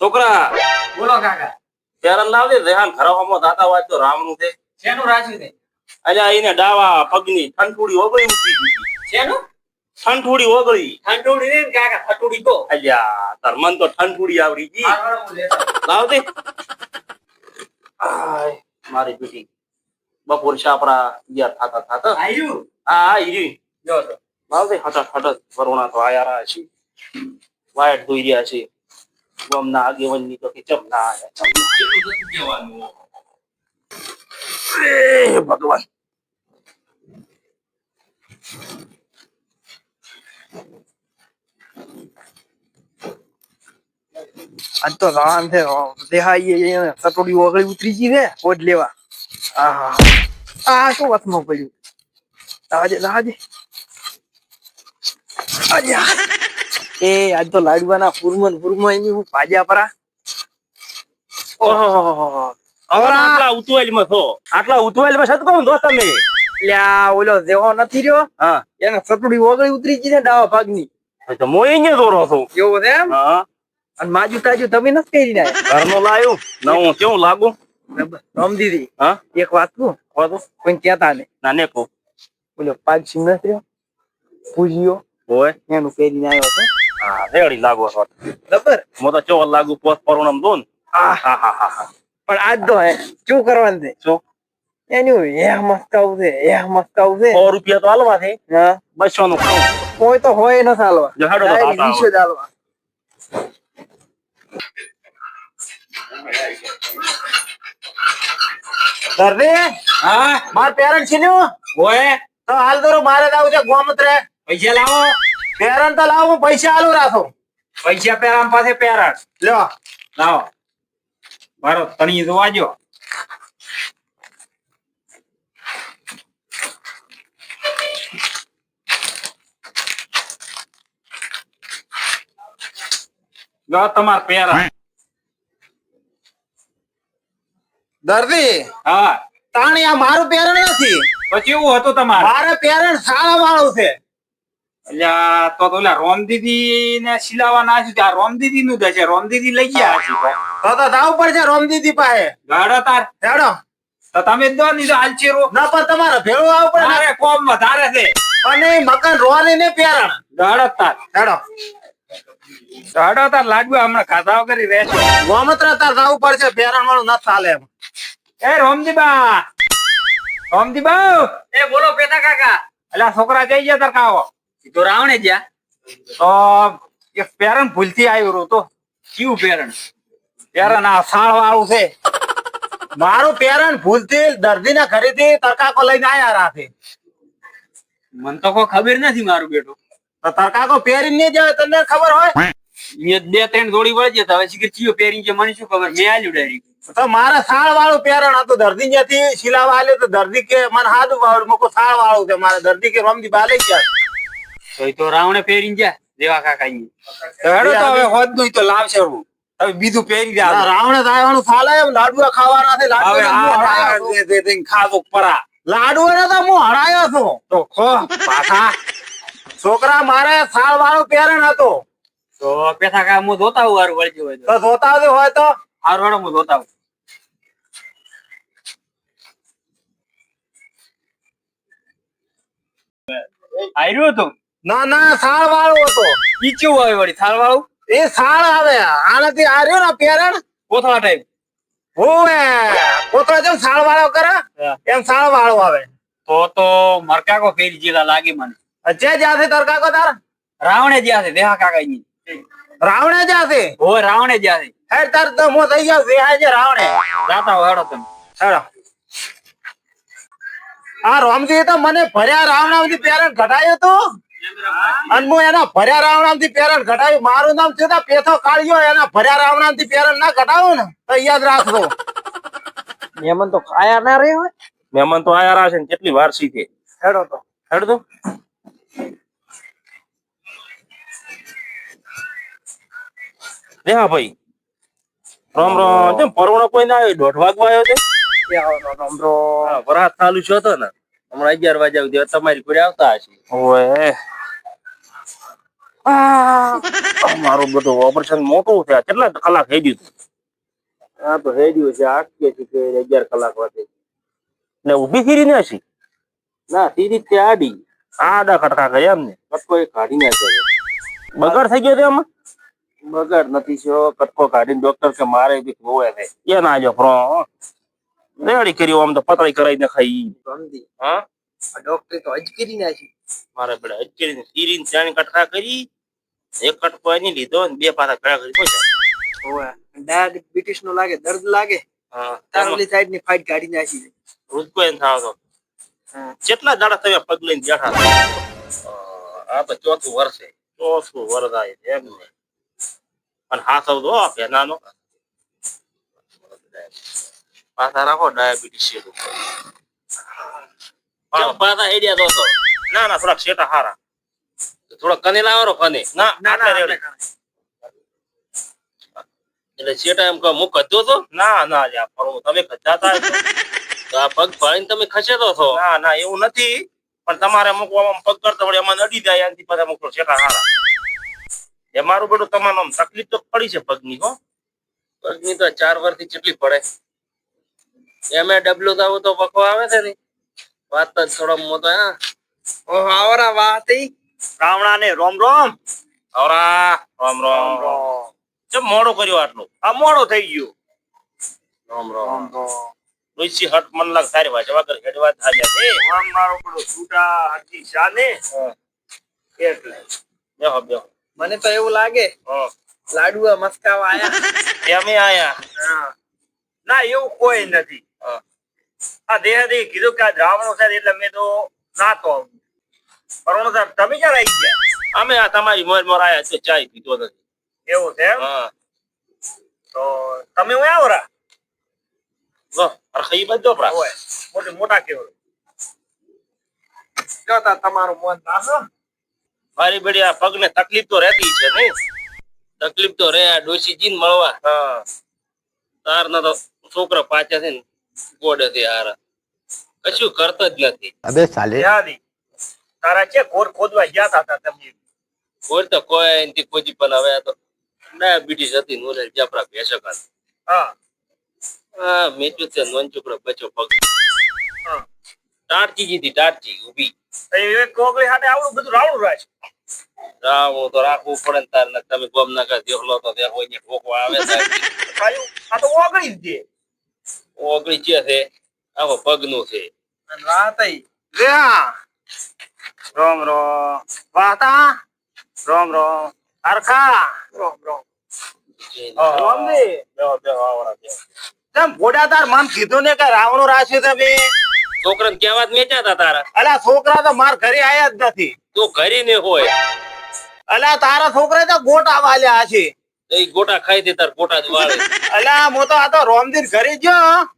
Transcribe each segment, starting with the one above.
છોકરા બોલો કાકા. ત્યારે લાવજે રેહાન ખરાવામાં દાતા વાત તો રામનું છે. શેનું રાખ્યું છે? અલ્યા એને ડાવા પગની ઠંઠુડી ઓગળી ઉતરી ગઈ શેનું? ઠંઠુડી ઓગળી. ઠંડોડી ને કાકા ફટુડી કો અલ્યા તાર મન તો ઠંઠુડી આવડી ગઈ. લાવજે. આય, મારી બેટી. બપોર છાપરા યાર થાતા થાતા. આયુ? હા આયુ જો તો લાવજે હઠ હઠ વરુણા તો આયા રહ્યા છે વાયટ ધોઈ રહ્યા છે. ગમના આગેવનની તો કે ચમ. ના. એ ભગવાન. આજ તો રાન છે દેહાઈ સટોડી ઓગળી ઉતરી ગઈ રે કોટ લેવા. આહા. આ શું વચમાં પડ્યું? રાજે અલ્યા એ આજ તો લાડવાના ફુરમન ફુરમન એની હું ભાજ્યા પરા. ઓહો આટલા ઉતવાયેલમાં છો? આટલા ઉતવાયેલમાં છો તો દોસ્ત તમે? લ્યા ઓલો જેવો નથી રહ્યો. હા. એને સટોડી ઓગળી ઉતરી ગઈ છે ડાવા ભાગની. તો મોય અહીંયા દોરો છો. એવું છે એમ? હા. અને માજુ તાજુ તમે નથી કરી ના ઘરનો લાયું. હું કેવું લાગુ? રમ દીદી હા? એક વાત કહું? હોતું કોઈ કહેતા ના નાને કહો. ઓલો પાક સિંહ નથી રહ્યો? પૂજ્યો હોય એનું પહેરીને આવ્યો હતો. હા રેડી લાગો છો. બરાબર. મો તો ચોલ લાગુ પોત પરણમ દોન આ હા. હા હા હા પણ આજ તો હે શું કરવાનું છે? શું? એનું હે મસ્ત આવશે હે મસ્ત આવશે સો રૂપિયા તો હાલવા છે. હા. બસો નું કોઈ તો હોય ન ચાલવા જો હેડો તો ડાયરેક્ટ દાતા જ હાલવા. દર્દી હા? માર પેરેન્ટ છે ને ઓય તો હાલ તો મારે જાવ છે ગોમત્રે. પૈસા લાવો. પેરેન્ટ તો લાવો હું પૈસા આલુ રાખો. પૈસા પેરામ પાસે પેરણ લ્યો લાવો. મારો તણી જોવા જો જો તમાર પેરણ દર્દી હા. તાણી આ મારું પેરણ નથી. પછી એવું હતું તમારે. મારે પેરણ શાળા વાળું છે. અલ્યા તો તો ઓલા રોમદીદી ને સિલાવા આ રોમ દીદી નું છે રોમ દીદી લઈ ગયા હશે તો. તો જાવ રોમ દીદી પાસે. ગાડો તાર. હેડો. તો તમે દો નહીં તો હાલચેરો ના પણ તમારે ભેળું આવવું પડે ને. મારે કોમ વધારે છે. અને મકાન રોવાની ને પેરણ ગાડો તાર. હેડો. ગાડો તાર લાડવા હમણાં ખાધા વગર રહેશે ગોમત્ર તાર જવું પડશે પેરણ વાળું ના ચાલે એ રોમદીબા. રોમદીબા. એ બોલો પેટા કાકા. અલ્યા છોકરા જઈ ગયા તાર કાવો તો રાવણે જ્યાં? તો એક પેરણ ભૂલથી આવ્યો તો. કયું પેરણ? પેરણ આ અસાણ વાળું છે. મારું પેરણ ભૂલથી દર્દીના ઘરેથી તરકાકો લઈને આયા રાતે મને તો કોઈ ખબર નથી મારું બેટું. તો તરકાકો પહેરીને નહીં જાય તને ખબર હોય? બે ત્રણ જોડી વળી જતા હવે શીખર ચિયો પહેરી છે મને શું ખબર? મેં આલ્યું ડાયરેક્ટ તો મારા સાળ વાળું પહેરણ હતું દર્દી જ્યાંથી શિલાવા આલ્યો તો દર્દી કે મને હાથ મૂકો સાળ વાળું છે મારે દર્દી કે રમદી બાલે ગયા તો એ તો રાવણે પહેરીને ગયા દેવા કાકા ની તો હેડો તો હવે હોતનું તો લાવશે હું. હવે બીજું પહેરી દે રાવણે દાયવાનું ચાલે એમ લાડુઆ ખાવાના છે લાડુ. દે દે દે ખાધું પરા. લાડુઆને તો હું હરાયો છું. તો ખો પાછા. છોકરા મારે સાલ વાળું પહેરણ હતું. તો પેથા કાકા હું જોતા હું હારું વળજો હોય તો. તો જોતા હોય તો? હારું હેડો હું જોતા હતું? ના ના સાળ વાળું હતું. ઈ કેવું આવે વળી થાળ વાળું એ સાળ આવે. આનાથી આ રહ્યો ને પેરણ કોથળા ટાઈપ હોવે. પોતો જેમ સાળ વાળો કરે એમ સાળ વાળો આવે. તો તો મરકાકો પહેરી જેલા લાગે મને. અચ્છા જ્યાંથી તરકાકો તાર? રાવણે જ્યાં છે દેહા કાકા ની રાવણે જ્યાંથી? હોય રાવણે જ્યાં છે હેડ તાર તો મો થઈ ગયો વિહાય છે રાવણે. જાતા હોય હેડો તમે. હેડો. આ રોમજી તો મને ભર્યા રાવણામાંથી પેરણ ઘટાયું તું? અને હું એના ભર્યા રાવણામાંથી પેરણ ઘટાયું મારું નામ છે તો પેથો કાઢ્યો એના ભર્યા રાવણામાંથી પેરણ ના ઘટાવું ને તો યાદ રાખજો. મહેમાન તો ખાયા ના રહી હોય? મહેમાન તો આયા રહ્યા છે ને કેટલી વાર શીખે હેડો તો. હેડ તો. દેહા ભાઈ. રામ રામ જેમ પરવણો કોઈ ના આવ્યો? દોઢ વાગવા આવ્યો છે હા, વરસાદ ચાલુ છે હતો ને. હમણાં અગિયાર વાગ્યા સુધી તમારી પૂરી આવતા હશે. ઓએ મારું બધું ઓપરેશન મોટું છે. કેટલા કલાક થઈ ગયું આ તો હેડ્યું છે. આટકે છે કે અગિયાર કલાક વાગે. ને ઊભી ફીરી ને હશી? ના ફીરી તે આડી. આડા ખટકા ગયા એમને? કટકો એ કાઢી નાખ્યો બગાડ થઈ ગયો છે એમાં? બગાડ નથી થયો. કટકો કાઢીને ડોક્ટર કે મારે બી બહુ છે. એ ના જો ફ્રો રેડી કર્યો આમ તો પતળી કરાઈ ને ખાઈ. સમજી. હા? ડોક્ટર તો હજ કરી નાખી. મારે બેટા અચરી સીરી ને ચાણી કટકા કરી. એક કટકો એની લીધો ને બે પાછા કડા કરી પહોંચ્યા. હોવે. બ્રિટિશ નો લાગે દર્દ લાગે. હા તારલી સાઈડની ફાઈટ કાઢી નાખી દે રુચકો એમ થાવ તો કેટલા દાડા તમે પગ લઈને બેઠા આ તો ચોથું વર્ષે ચોથું વર્ષ આવી એમ ને. અને હાથવ આપે નાનો પાછા રાખો ડાયાબિટીસ છે પાછા એડિયા દો છો ના ના થોડાક શેટા હારા. થોડા કને લાવો કને? ના ના રેડી. એટલે શેટા એમ કહો હું કચ્યો તો ના ના લ્યા ફરવું તમે કચ્ચાતા તો આ પગ ભાઈને તમે ખસેતો છો? ના ના એવું નથી. પણ તમારે મૂકવામાં પગ કરતો વળી એમાં નડી જાય એનાથી પાછા મૂકો શેટા હારા. એ મારું બેટું તમારું તકલીફ તો પડી છે પગની હો. પગની તો ચાર વર્ષથી કેટલી પડે. એમે ડબલ્યુ દાવો તો પકો આવે છે ને. વાત જ થોડો મોટો હા. ઓહો આવરા વાત રાવણા ને રોમ રોમ. આવરા રોમ રોમ. ચમ મોડો કર્યો આટલું? આ મોડો થઈ ગયો. રોમ રોમ ઋષિ હટ મન લાગ સારી વાત વગર હેડવા થાલ્યા છે. આમ મારો પડો છૂટા હાથી શાને એટલે. બેહો બેહો. મને તો એવું લાગે હા. લાડુઆ મસ્કાવા આયા. એમે આયા. હા. ના એવું કોઈ નથી. આ આ દે કીધું કે આ રાવણો છે એટલે મેં તો નાતો સાહેબ તમે ક્યાં આવી ગયા? અમે આ તમારી મોર મોર આયા છે ચાય પીધો નથી. એવું છે એમ? હા. તો તમે હું આવરા લો અરખઈ બધો પ્રા મોટી મોટા કેવો જો તા તમારું મન નાખો મારી બડી આ પગને તકલીફ તો રહેતી છે નહીં તકલીફ તો રહે આ ડોશીજી ને મળવા. હા. તાર તો છોકરા પાછા છે ને ગોડે થી હારા. કશું કરતો જ નથી. અબે સાલે. દેહાદી તારા છે ઘોર ખોદવા ગયા તા તા તમે કોઈ તો કોઈ એનથી કોઈ પણ હવે તો ડાયાબિટીસ હતી નોલે જાપરા ભેસક હતા હા. હા મેચું છે નોન છોકરો બચો પગ. હા. ટાટકી જીધી ટાટકી ઊભી. એ કોગળી હાથે આવડું બધું રાવણું રાજ. રાવણું તો રાખવું પડે ને તાર તમે ગોમ ના કર દેખલો તો દેખો અહીંયા ઠોકવા આવે આ તો ઓગળી જ દે. ઓગળી છે? પગ પગનું છે. રાત રે હા. રોમ રોમ. વાતા રોમ રોમ. અરખા રોમ રોમ. છોકરા તો માર ઘરે આયા જ નથી. તું ઘરી ને હોય. અલા તારા છોકરા તો ગોટા વાલ્યા છે. એ ગોટા ખાઈ દે તાર ગોટા જ વાળે. અલા હું તો આ તો રોમદીર ઘરે ગયો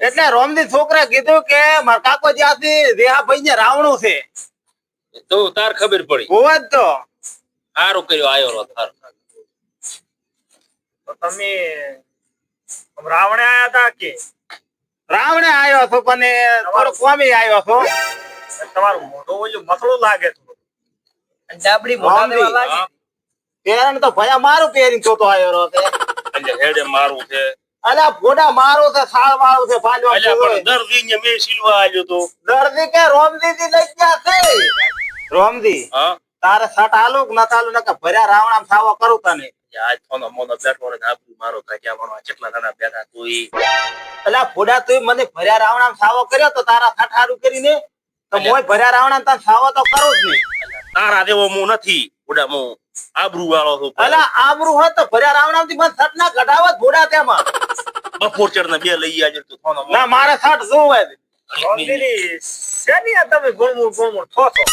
એટલે રોમદીર છોકરા કીધું કે મારા કાકો જ્યાંથી રેહાભાઈ ને રાવણું છે. તો તાર ખબર પડી. હોવા તો. સારું કર્યો આયો રો તાર. તમે રાવણે આયા હતા કે? રાવણે આવ્યો હતો પણ તમારો કોમી આવ્યો હતો. તમારું મોઢું ઓલું મસળું લાગે છે ડાબડી મોઢા લાગે. પેરણ તો ભયા મારું પેરી તો તો આવ્યો એટલે હેડે મારું છે. અલા ફોડા મારું છે સાળ મારું છે ફાલવા અલ્યા દર્દી ને મેં સિલવા આલ્યો તો. દર્દી કે રોમદી થી લઈ ગયા છે? રોમદી તારે સટ આલુ કે નતા આલુ નકા ભર્યા રાવણામ સાવો કરું તને. આજ ફોનો મોનો બેઠો ને આપું મારો કાઢ્યા ભણવા કેટલા જણા બેઠા તું ઈ ફોડા તું મને ભર્યા રાવણામ સાવો કર્યો તો તારા સટ હારું કરીને? તો મોય ભર્યા રાવણામ તને સાવો તો કરું જ નહીં તારા દેવો હું નથી ફોડા હું આબરૂ વાળો છું. અલા આબરૂ હોત તો ભર્યા રાવણામથી મને સટ ના કઢાવત ભોડા તેમાં. બપોર ચડને બે લઈ આજે તું ફોનો ના મારે સટ જોવે શેની આ તમે ગુણમુણ ગુણમુણ થો છો?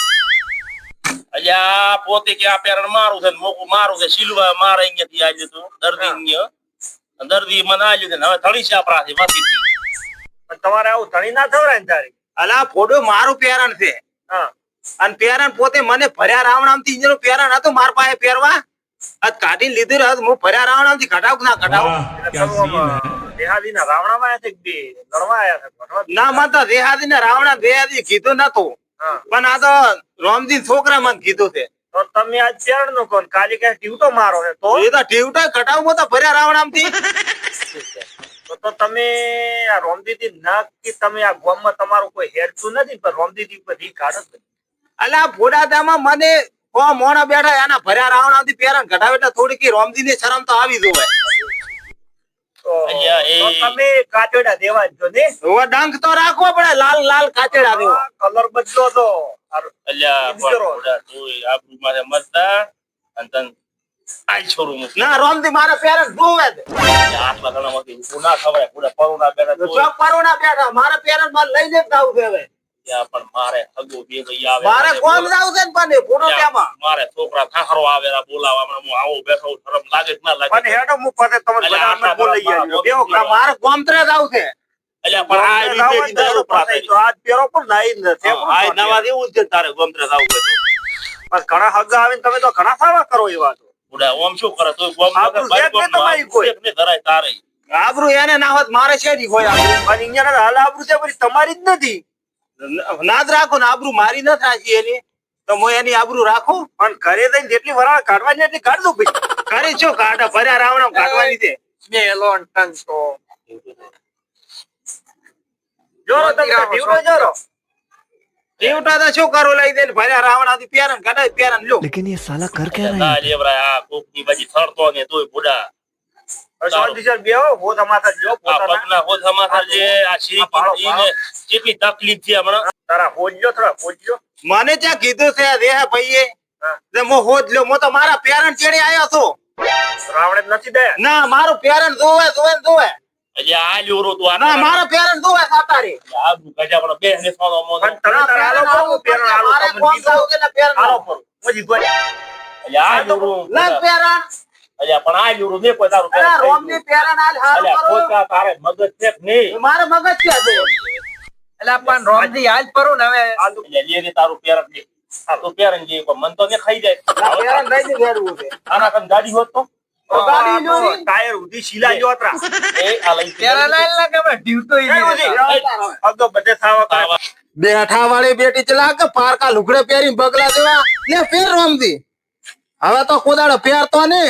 અલ્યા પોતે કે આ પેરણ મારું છે ને મોકું મારું છે સિલવા મારે અહીંયાથી આવ્યું હતું દર્દી અહીંયા. દર્દી મને આવ્યું છે ને હવે ધણી છે આપણાથી પણ તમારે આવું ધણી ના થવરાય ને તારી? અલા ફોડો મારું પેરણ છે. અને પેરણ પોતે મને ભર્યા રાવણામથી જેનું પેરણ હતું માર પાસે પહેરવા. આજ કાઢી લીધું હતું હું ભર્યા રાવણામથી ઘટાવ ના ઘટાવ દેહાદી ના રાવણા માં છે લડવા છે ના મને તો રેહાદી ને રાવણા રેહાદી કીધું નતું. પણ આ તો રોમજી છોકરા મને કીધું છે. તો તમે આજ પેરણ નો કોણ ને કાલે કઈ ટીવટો મારો ને તો? એ તો ટીવટા ઘટાવું તો ભર્યા રાવણામથી. તો તો તમે આ રોમદીદી કે તમે આ ગામમાં તમારું કોઈ હેરતું નથી પણ રોમદીદી ઉપર રી કાઢો અલે આ ફોડાદામાં મને કો મોણા બેઠા એના ભર્યા રાવણામથી પેરણ ઘટાવે એટલે થોડીક રોમજી ની શરમ તો આવી જોવે. તમે કાચોડા દેવા જ જો ને. હવે ડંખ તો રાખવો પડે લાલ લાલ કાચેડા દેવો. કલર બદલો તો. અલ્યા ઈજ પણ કરો. બુડા તોય આબરૂ મારે મરતા અને તન આઈ છોડું ના રોમજી મારા પેરણ જોવે આટલા ઘણામાંથી ઊભું ના ખવાય બુડા પરુણા બેઠા પરોણા બેઠા મારા પેરણમાં લઈ જ જાવું છે હવે. ત્યાં પણ મારે હગો બે ભાઈ આવે મારે કોમ બોલાવે. છે ને પણ ફોટો કેમાં મારે છોકરા થાખરો આવેલા બોલાવા હું આવો બેઠો શરમ લાગે ના લાગે પણ હેડો હું પાસે તમને બધા બોલાઈ આવ્યો બેહો મારા કામ કોમત્રે જાવું છે એટલે પણ આ રીતે ને પછી થાય. તો આજ પેરો પણ નાઈ નથી આ નવા દેવું છે તારે ગોમત્રે જાવું તો. બસ ઘણા હગા આવીને તમે તો ઘણા સાવા કરો એવા તો બુડા ઓમ શું કરે તો ગોમ છે તમારી કોઈ. ને ધરાય તારે આબરૂ એને ના હોત મારે શેરી હોય આબરૂ. પણ ઇન્જિનિયર હાલ આબરૂ છે પછી તમારી જ નથી ના જ રાખો ને આબરૂ મારી નથી થાય એની. તો હું એની આબરૂ રાખું પણ ઘરે જઈને જેટલી વરાળ કાઢવાની એટલી કાઢ દઉં ભાઈ. ઘરે શું કાઢા? ભર્યા રાવણ કાઢવાની છે મેલો ટન તો. જોરો તમે ઢીવડો જોરો તો શું કરો? લઈ દે ભર્યા રાવણ આથી પ્યારણ કાઢાય પ્યારણ લો લેકિન એ સાલા કર કે રહે હા લેવરા આ કોકની બાજી ફરતો ને તોય બુડા કેટલી તકલીફ છે હમણાં. તારા હોજ્યો થોડા હોજ્યો મને ત્યાં કીધું છે રેહ ભાઈએ. મો હોજ લ્યો મો તો મારા પેરેન્ટ ચેડે આવ્યો છું. રાવણે નથી દે ના મારું પેરેન્ટ જોવે જોવે જોવે. એટલે આ લ્યોરો તું ના મારા પેરેન્ટ જોવે સાતારી. આ ગજા પણ બે ને સોનો તારા તમને દીધું. ને આ લ્યોરો પેરણ એટલે પણ આ લ્યોરો ને કોઈ તારું અલા, પેરણ રોમની પેરણ હાલ હારું કરો. ખોટા તારે મગજ છે નહીં? મારે મગજ છે આજે. એટલે પણ રોમજી આજ પરો ને હવે. એટલે લે રે તારું પેરણ દે આ તો પેરણ જે પણ મન તો ને ખાઈ આ પેરણ જાય લઈને ફેરવું છે. આના કમ ગાડી હોત તો? તો ગાડી લ્યો ટાયર ઉધી શીલા જો એ આ લઈ પેલા લાલ લાગે પણ ઢીવતો ઈ કઈ નહીં ઉધી? રહેતો. હવે તો બધે થાવા કરે. બેઠા વાળી બેટી ચલા કે પારકા લુગડે પહેરી બગલા જેવા. ને ફેર રોમતી હવે તો કોદાડો પહેરતો ને